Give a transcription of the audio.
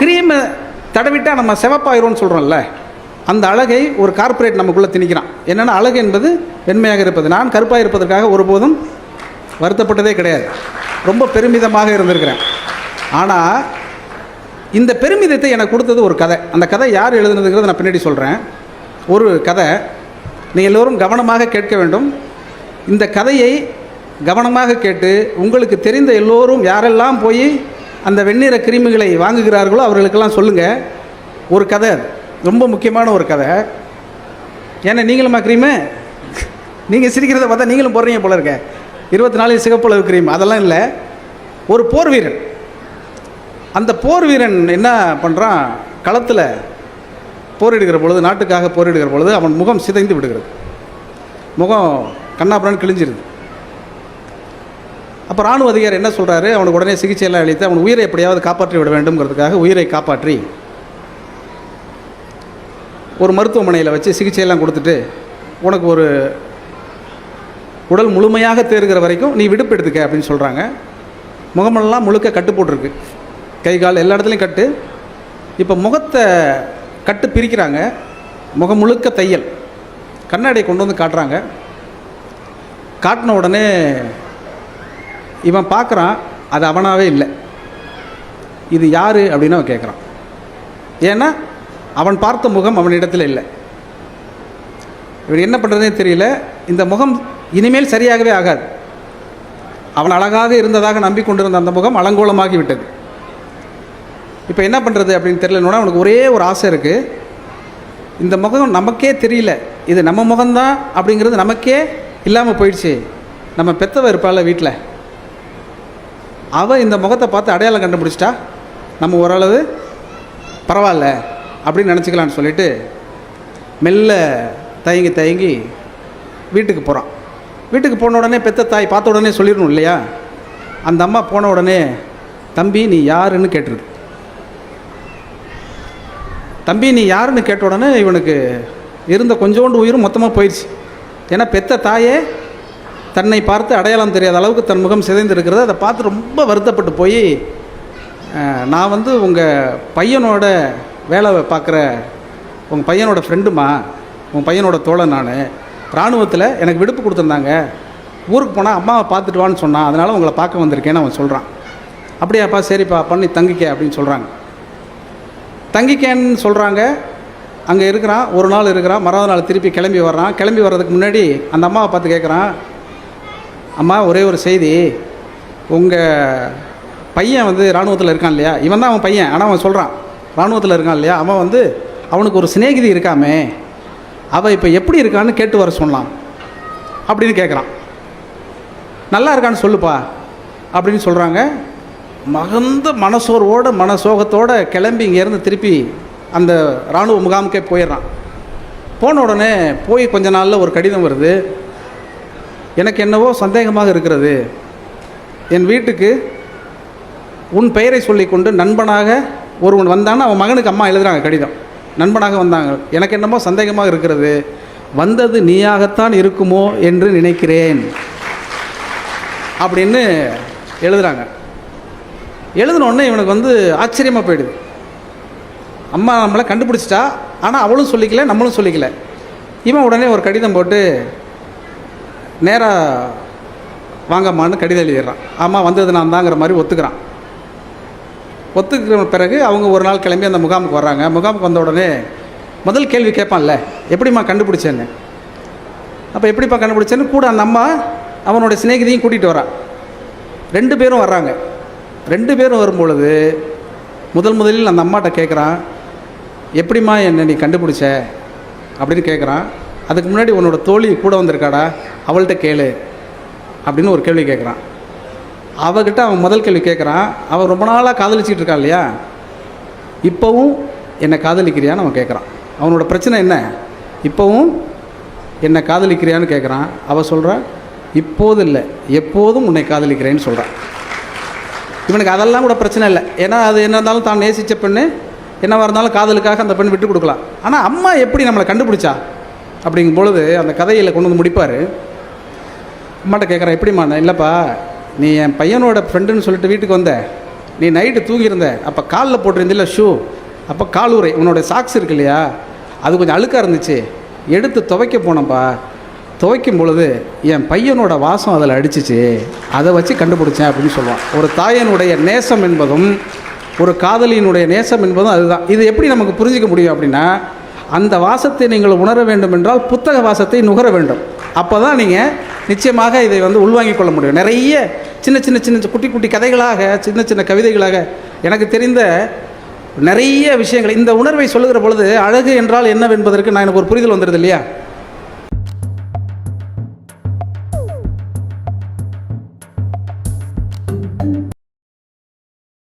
க்ரீமை தடவிட்டால் நம்ம சிவப்பாயிரும்னு சொல்கிறோம்ல அந்த அழகை ஒரு கார்ப்பரேட் நமக்குள்ளே திணிக்கிறான். என்னென்னா அழகு என்பது வெண்மையாக இருப்பது. நான் கருப்பாக இருப்பதற்காக ஒருபோதும் வருத்தப்பட்டதே கிடையாது. ரொம்ப பெருமிதமாக இருந்திருக்கிறேன். ஆனால் இந்த பெருமிதத்தை எனக்கு கொடுத்தது ஒரு கதை. அந்த கதை யார் எழுதுனதுங்கிறத நான் பின்னாடி சொல்கிறேன் ஒரு கதை. நீங்கள் எல்லோரும் கவனமாக கேட்க வேண்டும். இந்த கதையை கவனமாக கேட்டு உங்களுக்கு தெரிந்த எல்லோரும் யாரெல்லாம் போய் அந்த வெண்ணிற கிருமிகளை வாங்குகிறார்களோ அவர்களுக்கெல்லாம் சொல்லுங்கள் ஒரு கதை ரொம்ப முக்கியமான ஒரு கதை. ஏன்னா நீங்களுமா கிரீமு நீங்கள் சிரிக்கிறத பார்த்தா நீங்களும் போடுறீங்க போல இருக்க. இருபத்தி நாலு சிகப்புளவு கிரீம் அதெல்லாம் இல்லை. ஒரு போர் வீரன். அந்த போர் வீரன் என்ன பண்ணுறான் களத்தில் போரிடுகிற பொழுது நாட்டுக்காக போரிடுகிற பொழுது அவன் முகம் சிதைந்து விடுகிறது. முகம் கண்ணாபுரான் கிழிஞ்சிருது. அப்போ ராணுவ அதிகாரி என்ன சொல்கிறாரு அவனுக்கு உடனே சிகிச்சையெல்லாம் அளித்து அவன் உயிரை எப்படியாவது காப்பாற்றி விட வேண்டும்ங்கிறதுக்காக உயிரை காப்பாற்றி ஒரு மருத்துவமனையில் வச்சு சிகிச்சையெல்லாம் கொடுத்துட்டு உனக்கு ஒரு உடல் முழுமையாக தேறுகிற வரைக்கும் நீ விடுப்பு எடுத்துக்க அப்படின்னு சொல்கிறாங்க முகமெல்லாம் முழுக்க கட்டு போட்டிருக்கு. கை கால் எல்லா இடத்துலையும் கட்டு. இப்போ முகத்தை கட்டு பிரிக்கிறாங்க. முகம் முழுக்க தையல். கண்ணாடியை கொண்டு வந்து காட்டுறாங்க. காட்டின உடனே இவன் பார்க்குறான் அது அவனாகவே இல்லை. இது யார் அப்படின்னு அவன் கேட்குறான். ஏன்னா அவன் பார்த்த முகம் அவனிடத்தில் இல்லை. இவர் என்ன பண்ணுறதே தெரியல. இந்த முகம் இனிமேல் சரியாகவே ஆகாது. அவன் அழகாக இருந்ததாக நம்பிக்கொண்டிருந்த அந்த முகம் அலங்கோலமாகி விட்டது. இப்போ என்ன பண்ணுறது அப்படின்னு தெரியலன்னா அவனுக்கு ஒரே ஒரு ஆசை இருக்குது இந்த முகம் நமக்கே தெரியல. இது நம்ம முகம்தான் அப்படிங்கிறது நமக்கே இல்லாமல் போயிடுச்சு. நம்ம பெத்தவ இருப்பாள் வீட்டில் அவன் இந்த முகத்தை பார்த்து அடையாளம் கண்டுபிடிச்சிட்டா? நம்ம ஓரளவு பரவாயில்ல அப்படின்னு நினச்சிக்கலான்னு சொல்லிட்டு மெல்ல தயங்கி தயங்கி வீட்டுக்கு போகிறான் வீட்டுக்கு போன உடனே பெத்த தாய் பார்த்த உடனே சொல்லிடணும் இல்லையா? அந்த அம்மா போன உடனே தம்பி நீ யாருன்னு கேட்டுருது தம்பி நீ யாருன்னு கேட்ட உடனே இவனுக்கு இருந்த கொஞ்சோண்டு உயிரும் மொத்தமாக போயிடுச்சு ஏன்னா பெத்த தாயே தன்னை பார்த்து அடையாளம் தெரியாத அளவுக்கு தன் முகம் சிதைந்திருக்கிறது. அதை பார்த்து ரொம்ப வருத்தப்பட்டு போய் நான் வந்து உங்கள் பையனோட வேலை பார்க்குற உங்கள் பையனோட ஃப்ரெண்டுமா உங்கள் பையனோட தோழன் நான் இராணுவத்தில் எனக்கு விடுப்பு கொடுத்துருந்தாங்க. ஊருக்கு போனால் அம்மாவை பார்த்துட்டு வான்னு சொன்னான். அதனால் உங்களை பார்க்க வந்திருக்கேன்னு அவன் சொல்கிறான் அப்படியாப்பா சரிப்பா பண்ணி தங்கிக்க அப்படின்னு சொல்கிறாங்க தங்கிக்கேன்னு சொல்கிறாங்க அங்கே இருக்கிறான் ஒரு நாள் இருக்கிறான் மறாவது நாள் திருப்பி கிளம்பி வர்றான். கிளம்பி வர்றதுக்கு முன்னாடி அந்த அம்மாவை பார்த்து கேட்குறான் அம்மா ஒரே ஒரு செய்தி. உங்கள் பையன் வந்து இராணுவத்தில் இருக்கான் இல்லையா? இவன் தான் அவன் பையன். ஆனால் அவன் சொல்கிறான் இராணுவத்தில் இருக்கான் இல்லையா? அவன் வந்து அவனுக்கு ஒரு சிநேகிதி இருக்காமே. அவள் இப்போ எப்படி இருக்கான்னு கேட்டு வர சொன்னான். அப்படின்னு கேட்குறான் நல்லா இருக்கான்னு சொல்லுப்பா அப்படின்னு சொல்கிறாங்க மகந்த மனசோர்வோட மனசோகத்தோடு கிளம்பி இங்கேருந்து திருப்பி அந்த இராணுவ முகாமுக்கே போயிடுறான். போன உடனே போய் கொஞ்ச நாளில் ஒரு கடிதம் வருது. எனக்கு என்னவோ சந்தேகமாக இருக்கிறது. என் வீட்டுக்கு உன் பெயரை சொல்லிக்கொண்டு நண்பனாக ஒருவன் வந்தான்னு அவன் மகனுக்கு அம்மா எழுதுகிறாங்க கடிதம். நண்பனாக வந்தாங்க. எனக்கு என்னமோ சந்தேகமாக இருக்கிறது. வந்தது நீயாகத்தான் இருக்குமோ என்று நினைக்கிறேன். அப்படின்னு எழுதுகிறாங்க எழுதினோடனே இவனுக்கு வந்து ஆச்சரியமாக போயிடுது. அம்மா நம்மளை கண்டுபிடிச்சிட்டா ஆனால் அவளும் சொல்லிக்கல நம்மளும் சொல்லிக்கல. இவன் உடனே ஒரு கடிதம் போட்டு நேராக வாங்கம்மான்னு கடிதம் எழுதிடுறான். ஆமாம் வந்தது நான் தாங்கிற மாதிரி ஒத்துக்கிறான். ஒத்துக்கிற பிறகு அவங்க ஒரு நாள் கிளம்பி அந்த முகாமுக்கு வர்றாங்க. முகாமுக்கு வந்த உடனே முதல் கேள்வி கேட்பான்ல எப்படிம்மா கண்டுபிடிச்சேன்னு? அப்போ எப்படிப்பா கண்டுபிடிச்சேன்னு? கூட அந்த அம்மா அவனோட சிநேகிதியும் கூட்டிகிட்டு வரான் ரெண்டு பேரும் வர்றாங்க. ரெண்டு பேரும் வரும்பொழுது முதல் முதலில் அந்த அம்மாட்ட கேட்குறான் எப்படிம்மா என்னை நீ கண்டுபிடிச்ச? அப்படின்னு கேட்குறான் அதுக்கு முன்னாடி உன்னோட தோழி கூட வந்திருக்காடா அவள்கிட்ட கேளு அப்படின்னு ஒரு கேள்வி கேட்குறான் அவகிட்ட அவன் முதல் கேள்வி கேட்குறான் அவன் ரொம்ப நாளாக காதலிச்சிக்கிட்டு இருக்கான் இல்லையா? இப்போவும் என்னை காதலிக்கிறியான்னு அவன் கேட்குறான் அவனோட பிரச்சனை என்ன? இப்போவும் என்னை காதலிக்கிறியான்னு கேட்குறான் அவள் சொல்கிறா இப்போது இல்லை எப்போதும் உன்னை காதலிக்கிறேன்னு சொல்கிறான் இவனுக்கு அதெல்லாம் கூட பிரச்சனை இல்லை. ஏன்னா அது என்ன இருந்தாலும் தான் நேசித்த பெண்ணு என்னவாக இருந்தாலும் காதலுக்காக அந்த பெண் விட்டு கொடுக்கலாம். ஆனால் அம்மா எப்படி நம்மளை கண்டுபிடிச்சா? அப்படிங்கும் பொழுது அந்த கதையில் கொண்டு வந்து முடிப்பார். அம்மாட்ட கேட்குறேன் எப்படிம்மா நான் இல்லைப்பா நீ என் பையனோட ஃப்ரெண்டுன்னு சொல்லிட்டு வீட்டுக்கு வந்த. நீ நைட்டு தூங்கியிருந்த. அப்போ காலில் போட்டிருந்தில்ல ஷூ. அப்போ காலுறை உன்னோட சாக்ஸ் இருக்கு இல்லையா? அது கொஞ்சம் அழுக்காக இருந்துச்சு. எடுத்து துவைக்க போனப்பா துவைக்கும் பொழுது என் பையனோட வாசம் அதில் அடிச்சிச்சு. அதை வச்சு கண்டுபிடிச்சேன் அப்படின்னு சொல்லுவான். ஒரு தாயனுடைய நேசம் என்பதும் ஒரு காதலியினுடைய நேசம் என்பதும் அதுதான். இது எப்படி நமக்கு புரிஞ்சிக்க முடியும் அப்படின்னா அந்த வாசத்தை நீங்கள் உணர வேண்டும் என்றால் புத்தக வாசத்தை நுகர வேண்டும். அப்போ தான் நீங்கள் நிச்சயமாக இதை வந்து உள்வாங்கிக் கொள்ள முடியும். நிறைய சின்ன சின்ன சின்ன குட்டி குட்டி கதைகளாக சின்ன சின்ன கவிதைகளாக எனக்கு தெரிந்த நிறைய விஷயங்கள். இந்த உணர்வை சொல்லுகிற பொழுது அழகு என்றால் என்னவென்பதற்கு நான் எனக்கு ஒரு புரிதல் வந்துடுது இல்லையா?